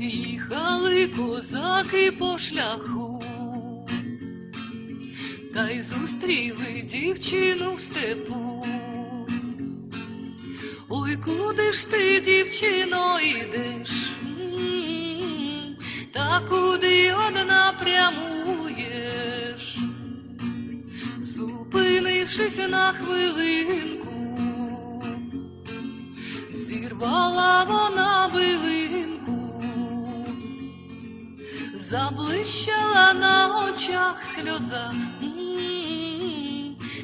Їхали козаки по шляху, та й зустріли дівчину в степу. Ой, куди ж ти, дівчино, йдеш? Та куди одна прямуєш? Зупинившись на хвилинку, зірвала заблищала на очах сльоза,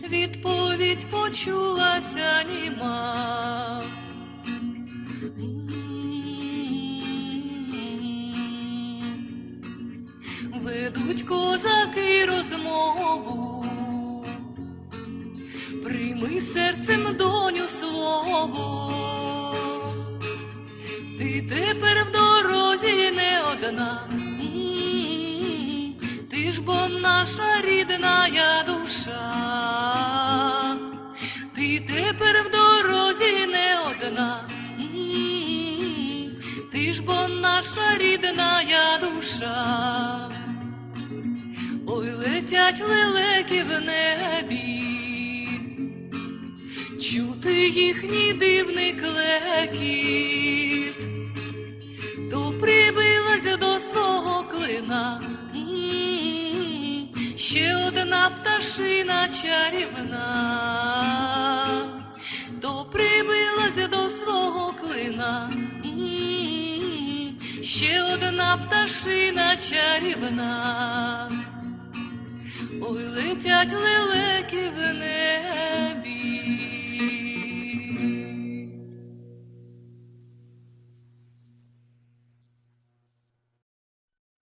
відповідь почулася німа. Ведуть козаки розмову, прийми серцем доню слово, ти тепер в дорозі не одна, ж бо наша рідна душа, ти тепер в дорозі не одна, ти ж бо наша рідна душа. Ой, летять лелеки в небі, чути їхній дивний клекіт, то прибилась до свого клина, ще одна пташина чарівна, то прибилася до свого клина, ще одна пташина чарівна. Ой, летять лелеки в небі.